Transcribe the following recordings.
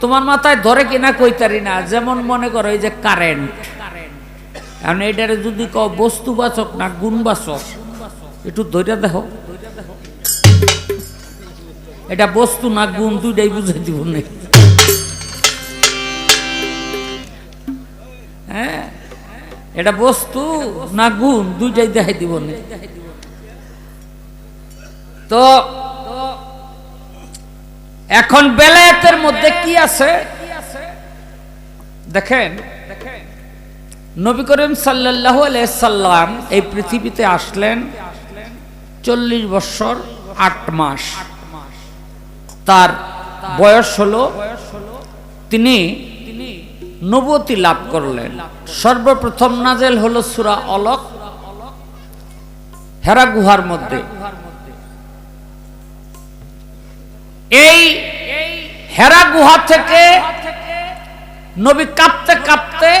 তোমার মাথায় ধরে কিনা কইতারি না, যেমন মনে করো এই যে কারেন্ট এখন এটারে যদি কও বস্তুবাচক না গুণবাচক একটু ধৈর্য দেখো এটা বস্তু না গুণ, দুইটাই বুঝাই দিব না। হ্যাঁ? এটা বস্তু না গুণ, দুইটাই দেখাই দিব না। তো এখন বেলায়েতের মধ্যে কি আছে? দেখেন, নবী করিম সাল্লাহ সাল্লাম এই পৃথিবীতে আসলেন চল্লিশ বছর আট মাস। তার বয়স হলো, তিনি নবতী লাভ করলেন। সর্বপ্রথম নাজেল হলো সুরা অলক, হেরা গুহার মধ্যে। এই হেরা গুহা থেকে নবী কাঁপতে কাঁপতে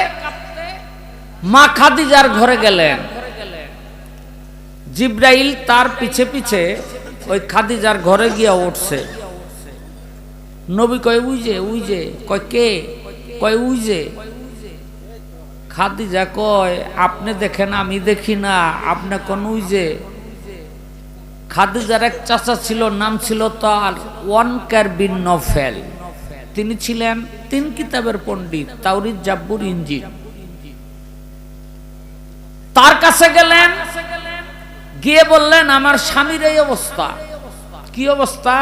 মা খাদিজার ঘরে গেলেন। জিব্রাইল তার পিছে পিছে ওই খাদিজার ঘরে গিয়া উঠছে। নবী কয় উইজে উইজে কয় কে? কয় উইজে খাদিজা কয়, আপনি দেখেন, আমি দেখি না। আপনি কোন উইজে খাদিজার এক চাচা ছিল, নাম ছিল তার ওয়ানকার বিন নফেল। তিনি ছিলেন তিন কিতাবের পণ্ডিত, তাওরিদ জাব্বুর ইঞ্জিন তার কাছে গেলেন, গিয়ে বললেন, আমার স্বামীর এই অবস্থা। কি অবস্থা?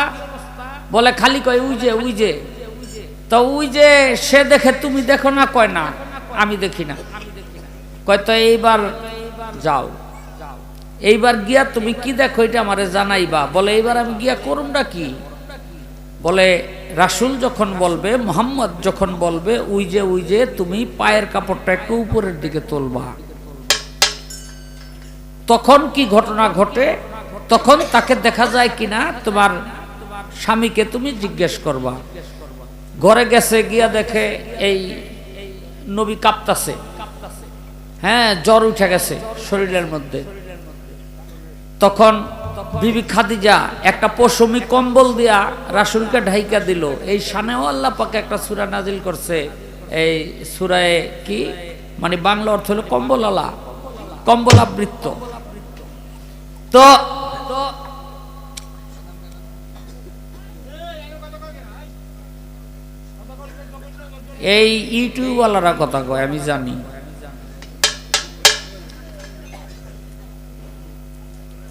বলে, খালি কয় উই যে উই যে। তো উই যে, সে দেখে তুমি দেখো না? কয়, না, আমি দেখি না। কয়, তো এইবার যাও। এইবার গিয়া তুমি কি দেখো এটা আমারে জানাইবা? বলে, এইবার আমি গিয়া করুমটা কি? বলে, রাসুল যখন বলবে, মোহাম্মদ যখন বলবে উই যে উই যে, তুমি পায়ের কাপড়টা একটু উপরের দিকে তুলবা। তখন কি ঘটনা ঘটে? তখন তাকে দেখা যায় কিনা, তোমার স্বামীকে তুমি জিজ্ঞেস করবা। ঘরে গেছে, গিয়া দেখে এই নবী কাঁপতাছে। হ্যাঁ জ্বর উঠে গেছে শরীরের মধ্যে। তখন বিবি খাদিজা একটা পশমি কম্বল দিয়া রাসুলকে ঢাইকা দিল। এই সানেও আল্লাহ পাকে একটা সুরা নাজিল করছে। এই সুরায় কি? মানে বাংলা অর্থ হলো কম্বলালা কম্বল আবৃত্ত তো এই ইউটিউবওয়ালারা কথা কয়, আমি জানি।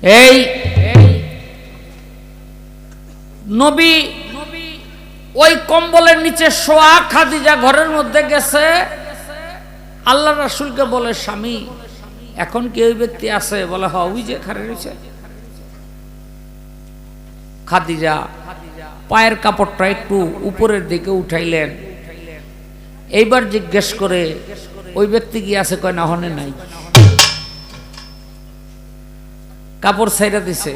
এই নবী ওই কম্বলের নিচে শোয়া খাদিজা ঘরের মধ্যে গেছে। আল্লাহ রাসুলকে বলে স্বামী এখন কি ওই ব্যক্তি আছে? বলে হ ওই যে খারে রয়েছে। খাদিজা পায়ের কাপড়টা একটু উপরের দিকে উঠাইলেন। এইবার জিজ্ঞেস করে ওই ব্যক্তি কি আছে? কয় না হনে নাই। কাপড় ছাইরা দিছে।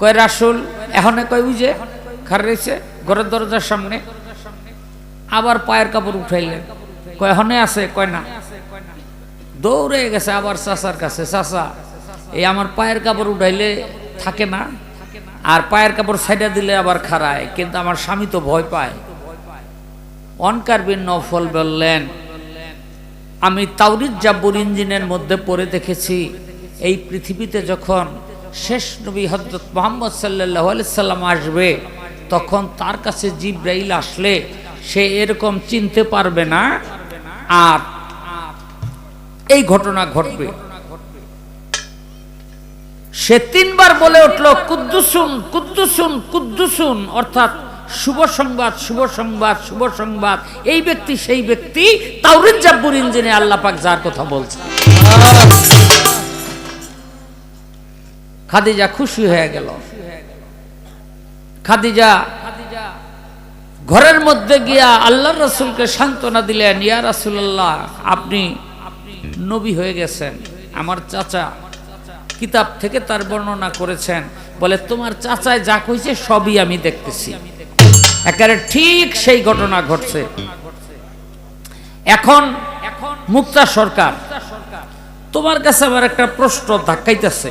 কয়, রাসুল, এখনে কয় যে খারে রয়েছে ঘরের দরজার সামনে। আবার পায়ের কাপড় উঠাইলেন। কয় হনে আছে? কয়, না। দৌড়ে গেছে আবার চাচার কাছে। চাচা, এই আমার পায়ের কাপড় উঠাইলে থাকে না? আর পায়ের কাপড় সাইডা দিলে আবার খারায় কিন্তু আমার স্বামী তো ভয় পায়। অনকার বিন নফল বললেন, আমি তাওরিদ জাব্বুর ইঞ্জিনের মধ্যে পড়ে দেখেছি। এই পৃথিবীতে যখন শেষ নবী হজরত মোহাম্মদ সাল্লাহ সাল্লাম আসবে, তখন তার কাছে জিব্রাইল আসলে সে এরকম চিনতে পারবে না আর এই ঘটনা ঘটবে। সে তিনবার বলে উঠল, কুদ্দুসুন কুদ্দুসুন কুদ্দুসুন। অর্থাৎ, শুভ সংবাদ শুভ সংবাদ শুভ সংবাদ। এই ব্যক্তি, সেই ব্যক্তি তাওরিদ জাব্বুর ইঞ্জিনে আল্লাহ পাক যার কথা বলছে। খাদিজা খুশি হয়ে গেল। খাদিজা ঘরের মধ্যে গিয়া আল্লাহ রসুলকে সান্ত্বনা দিলেন, ইয়া রাসুল্লাহ আপনি নবী হয়ে গেছেন। আমার চাচা কিতাব থেকে তার বর্ণনা করেছেন। বলে, তোমার চাচায় যা কইছে সবই আমি দেখতেছি। একেবারে ঠিক সেই ঘটনা ঘটছে। এখন মুক্তা সরকার, তোমার কাছে আমার একটা প্রশ্ন ধাক্কাইতেছে।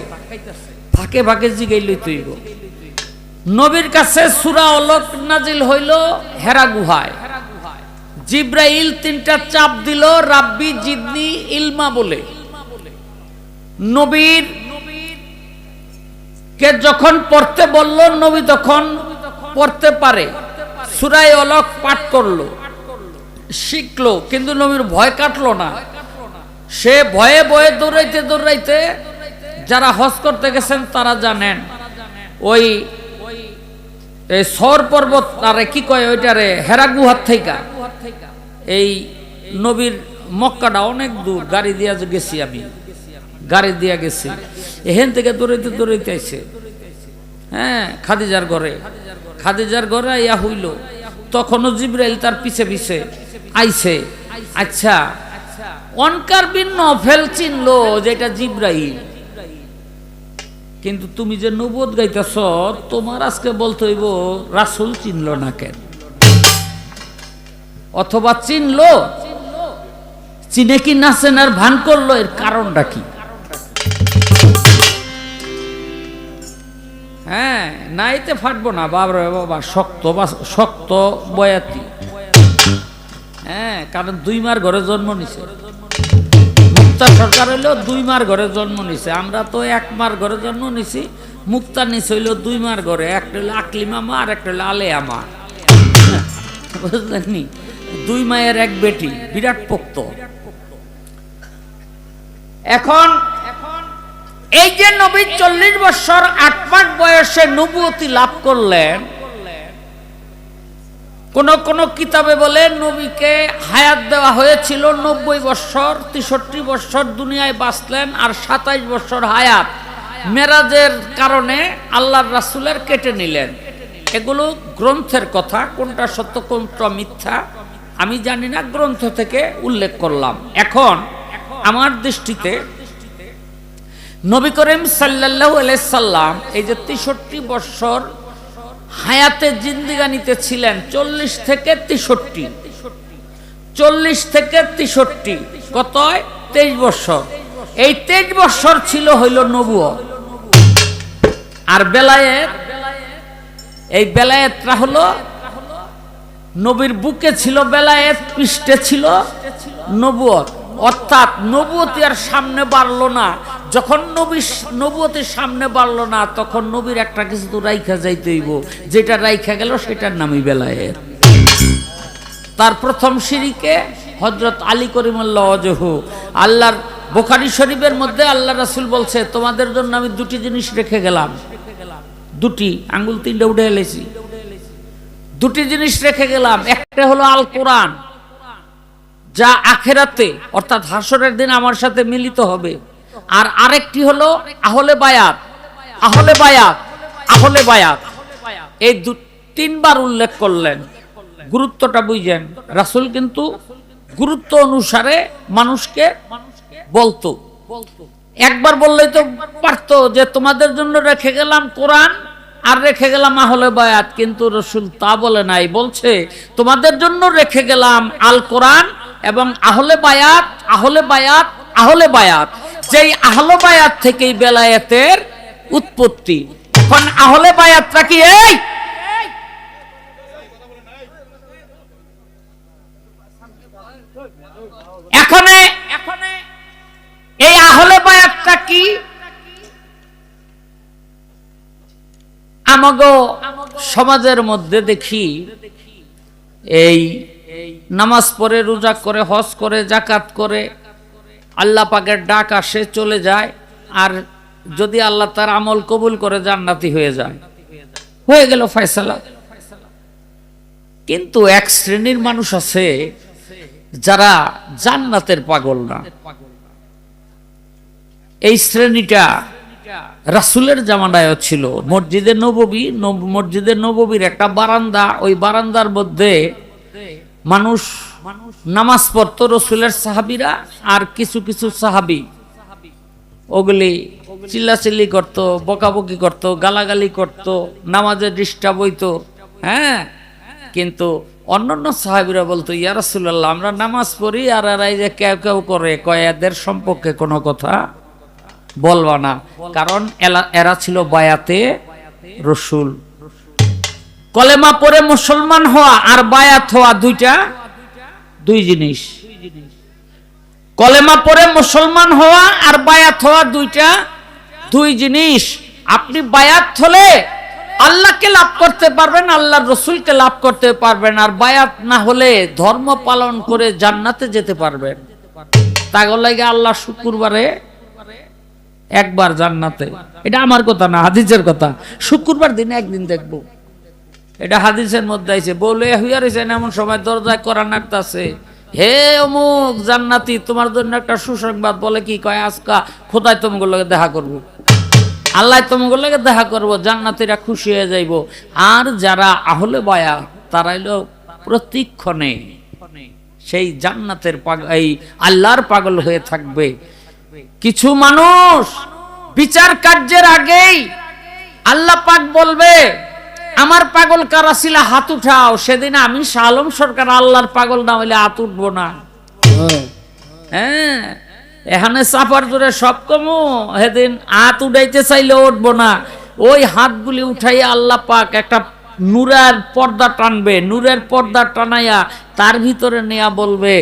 ফাঁকে ফাঁকে জিগাইলই তুইব নবীর কাছে সুরা অলক নাজিল হইল হেরা গুহায়। জিব্রাইল তিনটা চাপ দিল, রাব্বি, জিদনি, ইলমা বলে। নবীর কে যখন পড়তে বলল, নবী তখন পড়তে পারে। সুরাই অলক পাঠ করল। শিখলো, কিন্তু নবীর ভয় কাটলো না। সে ভয়ে ভয়ে দৌড়াইতে দৌড়াইতে যারা হজ করতে গেছেন, তারা জানেন, ওই সর পর্বত আরে কি কয় ওইটারে হেরা গুহার থেকে এই নবীর মক্কাটা অনেক দূর, গাড়ি দিয়া গেছি আমি, গাড়ি দিয়া গেছি। এখান থেকে দৌড়াইতে দৌড়াইতে আইছে। হ্যাঁ খাদিজার ঘরে। খাদিজার ঘরে ইয়া হইল। তখনও জিব্রাইল তার পিছে পিছে আইছে। আচ্ছা অনকার বিন নফেল চিনলো যেটা জিব্রাইল। কিন্তু তুমি যে নবদ গাইতেছ, তোমার আজকে বলতে হইব, রাসুল চিনল না কেন? অথবা চিনলো? চিনে কি নাচেন আর ভান করল? এর কারণটা কি? হ্যাঁ না এতে ফাটবো না বাবা বাবা, শক্ত শক্ত বয়াতি। হ্যাঁ কারণ দুই মার ঘরে জন্ম নিছে। মুক্তা সরকার হইল দুই মার ঘরে জন্ম নিছে। আমরা তো এক মার ঘরে জন্ম নিছি, মুক্তা নিছে হইল দুই মার ঘরে। একটা হইল আকলি মামা আর একটা হইল আলে আমা। বুঝলেন দুই মায়ের এক বেটি, বিরাট পোক্ত। এখন এই যে নবী চল্লিশ বছর আট মাস বয়সে নবুয়তি লাভ করলেন কোন কোন কিতাবে বলে নবীকে হায়াত দেওয়া হয়েছিল নব্বই বছর, তেষট্টি বছর দুনিয়ায় বাঁচলেন আর সাতাইশ বছর হায়াত। মেরাজের কারণে আল্লাহর রাসুলের কেটে নিলেন। এগুলো গ্রন্থের কথা, কোনটা সত্য, কোনটা মিথ্যা, আমি জানি না, গ্রন্থ থেকে উল্লেখ করলাম। এখন আমার দৃষ্টিতে নবী করিম সাল্লাহ সাল্লাম এই যে তেষট্টি বছর হায়াতে জিন্দিগানিতে ছিলেন চল্লিশ থেকে তেষট্টি। চল্লিশ থেকে তেষট্টি কত তেইশ বছর এই তেইশ বছর ছিল হইল নবুয় আর বেলায়েত, এই বেলায়েতটা হলো নবীর বুকে ছিল বেলায়েত, পৃষ্ঠে ছিল নবুয়ত। অর্থাৎ নবুয়তি আর সামনে বাড়লো না। যখন নবী নবুয়তির সামনে বাড়ল না, তখন নবীর একটা কিছু তো রাইখা যাইতে হইব। যেটা রাইখা গেল, সেটার নামই বেলায়ের তার প্রথম সিঁড়িকে হজরত আলী করিমুল্লাহ অজহু আল্লাহর বোখারি শরীফের মধ্যে আল্লাহ রাসুল বলছে, তোমাদের জন্য আমি দুটি জিনিস রেখে গেলাম। দুটি, আঙ্গুল তিনটা উঠে এলেছি দুটি জিনিস রেখে গেলাম। একটা হলো আল কোরআন, যা আখেরাতে, অর্থাৎ হাসরের দিন আমার সাথে মিলিত হবে। আর আরেকটি হলো আহলে বায়াত। আহলে বায়াত আহলে বায়াত। এই দু, তিনবার উল্লেখ করলেন। গুরুত্বটা বুঝেন। রাসুল কিন্তু গুরুত্ব অনুসারে মানুষকে বলতো। একবার বললেই তো পারতো যে তোমাদের জন্য রেখে গেলাম কোরআন আর রেখে গেলাম আহলে বায়াত। কিন্তু রসুল তা বলে নাই। বলছে, তোমাদের জন্য রেখে গেলাম আল কোরআন এবং আহলে বায়াত আহলে বায়াত আহলে বায়াত। যেই আহলে বায়াত থেকেই বেলায়েতের উৎপত্তি। এখন আহলে বায়াতটা কি এই? এখানে এখানে এই আহলে বায়াতটা কি? আমাগো সমাজের মধ্যে দেখি এই নামাজ পড়ে, রোজা করে, হজ করে জাকাত করে আল্লাহ পাকের ডাক আসে, চলে যায়, আর যদি আল্লাহ তার আমল কবুল করে, জান্নাতি হয়ে যায়। হয়ে গেল ফয়সালা। কিন্তু এক শ্রেণির মানুষ আছে যারা জান্নাতের পাগল না। এই শ্রেণীটা রাসুলের জামানায়ও ছিল। মসজিদে নববী, নব- মসজিদে নববীর একটা বারান্দা, ওই বারান্দার মধ্যে মানুষ নামাজ পড়তো রসুলের সাহাবিরা, আর কিছু কিছু সাহাবি। ওগুলি চিল্লাচিল্লি করতো, বকাবকি করতো, গালাগালি করতো, নামাজে ডিস্টার্ব হইতো হ্যাঁ? কিন্তু অন্যান্য সাহাবিরা বলতো, ইয়া রাসূলুল্লাহ, আমরা নামাজ পড়ি আর এরা এই যে কেউ কেউ করে, কয়, এদের সম্পর্কে কোনো কথা বলবা না। কারণ এরা ছিল বায়াতে রসুল। কলেমা পরে মুসলমান হওয়া আর বায়াত হওয়া দুইটা দুই জিনিস। কলেমা পরে মুসলমান হওয়া আর বায়াত হওয়া দুইটা দুই জিনিস। আপনি বায়াত হলে আল্লাহকে লাভ করতে পারবেন, আল্লাহর রসুলকে লাভ করতে পারবেন, আর বায়াত না হলে ধর্ম পালন করে জান্নাতে যেতে পারবেন। তাগর লাগে আল্লাহ শুক্রবারে একবার জান্নাতে। এটা আমার কথা না, হাদিসের কথা। শুক্রবার দিনে একদিন দেখব। এটা হাদিসের মধ্যে আছে বলে হইয়া রয়েছে এমন সময় দরজায় কোরআন আছে হে অমুক জান্নাতি, তোমার জন্য একটা সুসংবাদ বলে কি, কয়, আজকা খোদায় তোমাকে লগে দেখা করব। আল্লাহ তোমাকে লগে দেখা করব, জান্নাতিরা খুশি হয়ে যাইব। আর যারা আহলে বায়া, তারা হইল প্রতিক্ষণে সেই জান্নাতের এই আল্লাহর পাগল হয়ে থাকবে। কিছু মানুষ বিচার কার্যের আগেই আল্লাহ পাক বলবে আমার পাগল কারা ছিল হাত উঠাও সেদিন আমি শালম সরকার আল্লাহর পাগল না হইলে হাত উঠবো না। হ্যাঁ। এখানে চাপার জোরে সব কমু সেদিন হাত উঠাইতে চাইলে উঠবো না। ওই হাতগুলি উঠাই আল্লাহ পাক একটা নূরের পর্দা টানবে নূরের পর্দা টানাইয়া তার ভিতরে নেয়া বলবে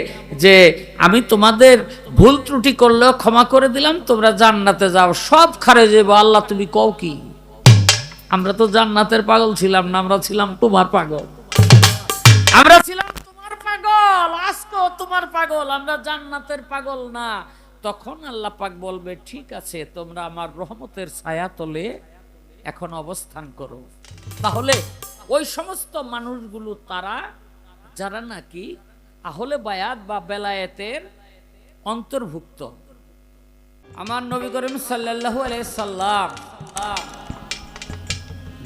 যে আমি তোমাদের ভুল ত্রুটি করলেও ক্ষমা করে দিলাম তোমরা জান্নাতে যাও সব খারে যাব আল্লাহ তুমি কও কি? আমরা তো জান্নাতের পাগল ছিলাম না, আমরা ছিলাম তোমার পাগল। আমরা ছিলাম তোমার পাগল, আজকেও তোমার পাগল, আমরা জান্নাতের পাগল না। তখন আল্লাহ পাক বলবে, ঠিক আছে, তোমরা আমার রহমতের ছায়া তলে এখন অবস্থান করো। তাহলে ওই সমস্ত মানুষগুলো তারা, যারা নাকি আহলে বায়াত বা বেলায়েতের অন্তর্ভুক্ত। আমার নবী করিম সাল্লাল্লাহু আলাইহি সাল্লাম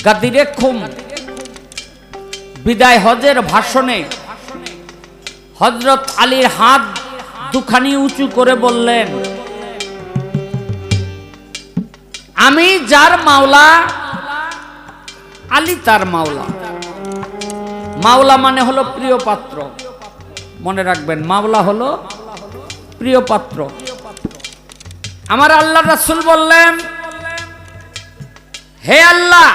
গাদিরে খুম বিদায় হজের ভাষণে হজরত আলীর হাত দুখানি উঁচু করে বললেন, আমি যার মাওলা, আলী তার মাওলা। মাওলা মানে হলো প্রিয় পাত্র। মনে রাখবেন, মাওলা হলো প্রিয় পাত্র। আমার আল্লাহ রাসুল বললেন, হে আল্লাহ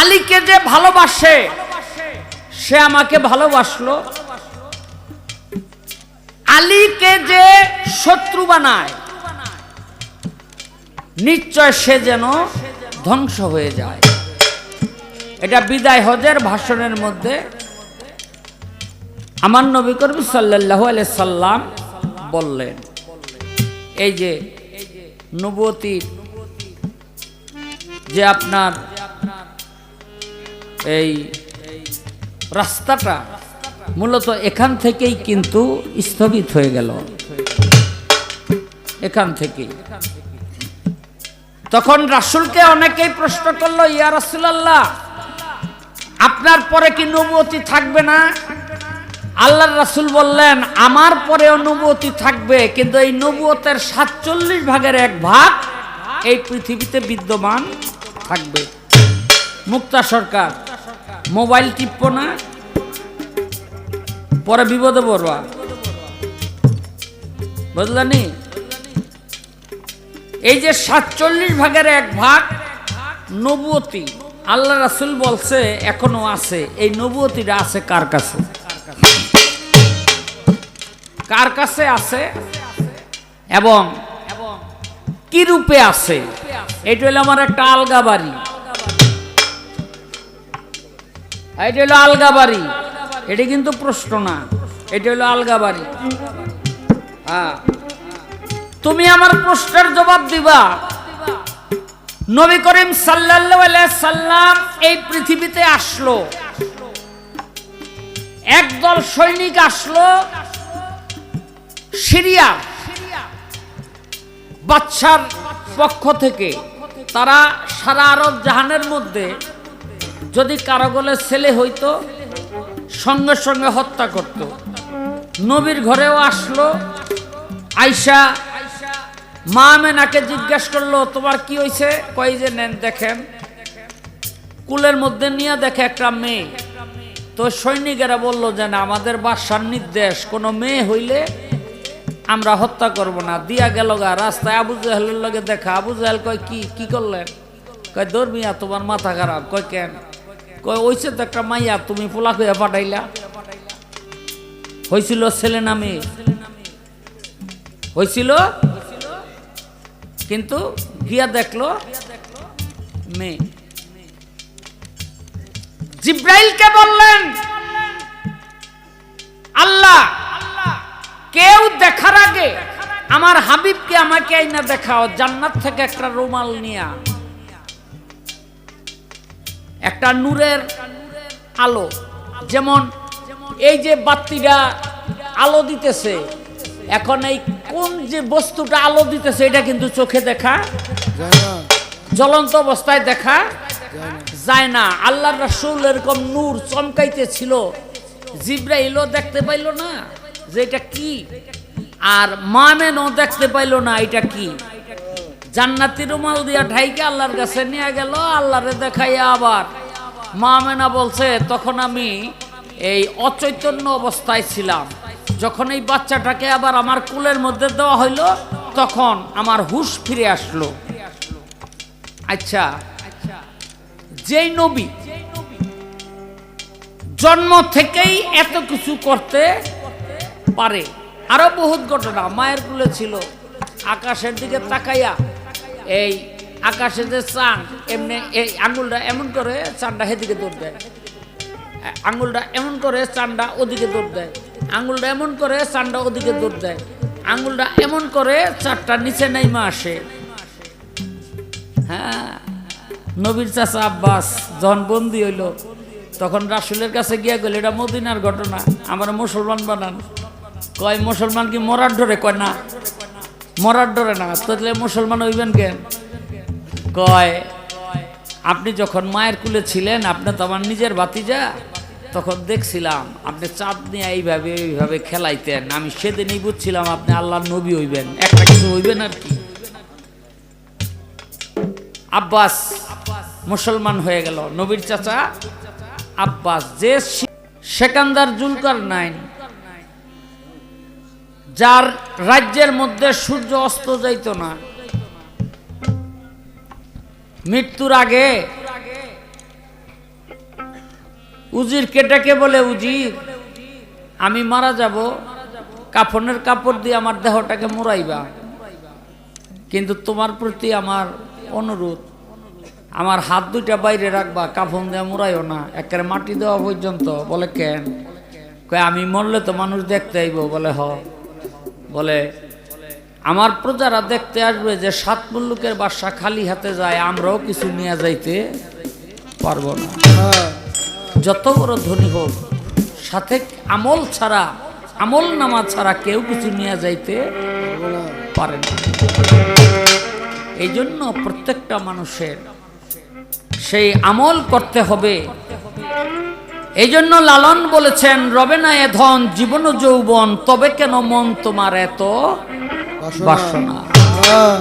আলীকে যে ভালোবাসে সে আমাকে ভালোবাসলো। আলীকে যে শত্রু বানায় নিশ্চয় সে যেন ধ্বংস হয়ে যায়। এটা বিদায় হজের ভাষণের মধ্যে আমার নবী করিম সাল্লাহ সাল্লাম বললেন এই যে নবতির যে আপনার এই রাস্তাটা মূলত এখান থেকেই কিন্তু স্থগিত হয়ে গেল। এখান থেকেই। তখন রাসুলকে অনেকেই প্রশ্ন করল, ইয়া রাসুলাল্লাহ, আপনার পরে কি নবতী থাকবে না? আল্লাহর রাসুল বললেন, আমার পরেও নবতী থাকবে, কিন্তু এই নবুয়তের সাতচল্লিশ ভাগের এক ভাগ এই পৃথিবীতে বিদ্যমান থাকবে। মুক্তা সরকার মোবাইল টিপব না, পরে বিপদে পড়বা। বুঝলানি এই যে সাতচল্লিশ ভাগের এক ভাগ নবুয়তি, আল্লাহ রাসুল বলছে, এখনও আছে। এই নবুয়তিটা আছে কার কাছে? কার কাছে আছে? এবং কি রূপে আছে? এটা হলো আমার একটা আলগা বাড়ি। এটা হলো আলগা বাড়ি। এটা কিন্তু প্রশ্ন না। এটা হলো আলগা বাড়ি। হ্যাঁ। তুমি আমার প্রশ্নের জবাব দিবা। নবী করিম সাল্লাম এই পৃথিবীতে আসলো। একদল সৈনিক আসলো সিরিয়া। বাচ্চার পক্ষ থেকে। তারা সারা আরব জাহানের মধ্যে যদি কারও গলে ছেলে হইতো, সঙ্গে সঙ্গে হত্যা করত। নবীর ঘরেও আসলো আইসা মা মেনাকে জিজ্ঞেস করল, তোমার কি হয়েছে কই যে, নেন, দেখেন। কুলের মধ্যে নিয়ে দেখে একটা মেয়ে। তো সৈনিকেরা বলল যে, না, আমাদের বাসার নির্দেশ, কোনো মেয়ে হইলে আমরা হত্যা করব না। দিয়া গেল গা, রাস্তায় আবু জাহেলের লগে দেখা। আবু জাহেল কয়, কি কি করলেন? কয় দর্মিয়া তোমার মাথা খারাপ। কয়, কেন? কয়, ওইসে তো একটা মাইয়া, তুমি পোলা কইয়া পাঠাইলা। হয়েছিল ছেলে না মেয়ে? হয়েছিল কিন্তু গিয়া দেখল মেয়ে। জিব্রাইলকে বললেন, আল্লাহ, কেউ দেখার আগে আমার হাবিবকে আমাকে আইনা দেখাও, জান্নাত থেকে একটা রুমাল নিয়া। একটা নূরের আলো। যেমন এই যে বাতিটা আলো দিতেছে, এখন এই কোন যে বস্তুটা আলো দিতেছে, এটা কিন্তু চোখে দেখা জ্বলন্ত অবস্থায় দেখা যায় না। যায় না আল্লাহ রাসূল এরকম নূর চমকাইতেছিল। জিব্রাইলও দেখতে পাইল না যে এটা কি, আর মামেনও দেখতে পাইল না এটা কি। জান্নাতি রুমাল দিয়া ঢাইকে আল্লাহর কাছে নিয়ে গেল, আল্লাহরে দেখাইয়া আবার। মামেনা বলছে, তখন আমি এই অচৈতন্য অবস্থায় ছিলাম। যখন এই বাচ্চাটাকে আবার আমার কুলের মধ্যে দেওয়া হইল, তখন আমার হুশ ফিরে আসলো। আচ্ছা যেই নবী জন্ম থেকেই এত কিছু করতে পারে, আরও বহুত ঘটনা মায়ের কুলে ছিল। আকাশের দিকে তাকাইয়া এই আকাশে যে চান এমনি এই আঙ্গুলটা এমন করে চানটা সেদিকে দৌড় দেয়। আ- আঙ্গুলটা এমন করে চানটা ওদিকে দৌড় দেয়। আঙ্গুলটা এমন করে চানটা ওদিকে দৌড় দেয়। আঙ্গুলটা এমন করে চারটা নিচে নাইমা আসে। হ্যাঁ নবীর চাচা আব্বাস যখন বন্দি হইল, তখন রাসুলের কাছে গিয়া গেল এটা মদিনার ঘটনা, আমার মুসলমান বানান। কয়, মুসলমান কি মরার ধরে? কয়, না। মরার ডরে না, তাহলে মুসলমান হইবেন কেন? কয়, আপনি যখন মায়ের কুলে ছিলেন, আপনি তো আমার নিজের বাতিজা তখন দেখছিলাম আপনি চাঁদ নিয়ে এইভাবে এইভাবে খেলাইতেন। আমি সেদিনই বুঝছিলাম আপনি আল্লাহ নবী হইবেন। একটা কিছু হইবেন আর কি? আব্বাস মুসলমান হয়ে গেল, নবীর চাচা আব্বাস, যে সেকান্দার জুলকার নাইন যার রাজ্যের মধ্যে সূর্য অস্ত যাইত না। মৃত্যুর আগে উজির কেটাকে বলে, উজির, আমি মারা যাব, কাফনের কাপড় দিয়ে আমার দেহটাকে মোড়াইবা। কিন্তু তোমার প্রতি আমার অনুরোধ, আমার হাত দুইটা বাইরে রাখবা, কাফন দেওয়া মুড়াইও না। একেবারে মাটি দেওয়া পর্যন্ত বলে কেন? আমি মরলে তো মানুষ দেখতে আইব। বলে, হ। বলে, আমার প্রজারা দেখতে আসবে যে সাত মুল্লুকের বাসা খালি হাতে যায়, আমরাও কিছু নিয়ে যাইতে পারব না। যত বড় ধনী হোক, সাথে আমল ছাড়া, আমল নামা ছাড়া কেউ কিছু নিয়ে যাইতে পারে না। এই জন্য প্রত্যেকটা মানুষের সেই আমল করতে হবে এই জন্য লালন বলেছেন রবে না এ ধন জীবন যৌবন তবে কেন মন তোমার এত বাসনা? বাসনা? হ্যাঁ।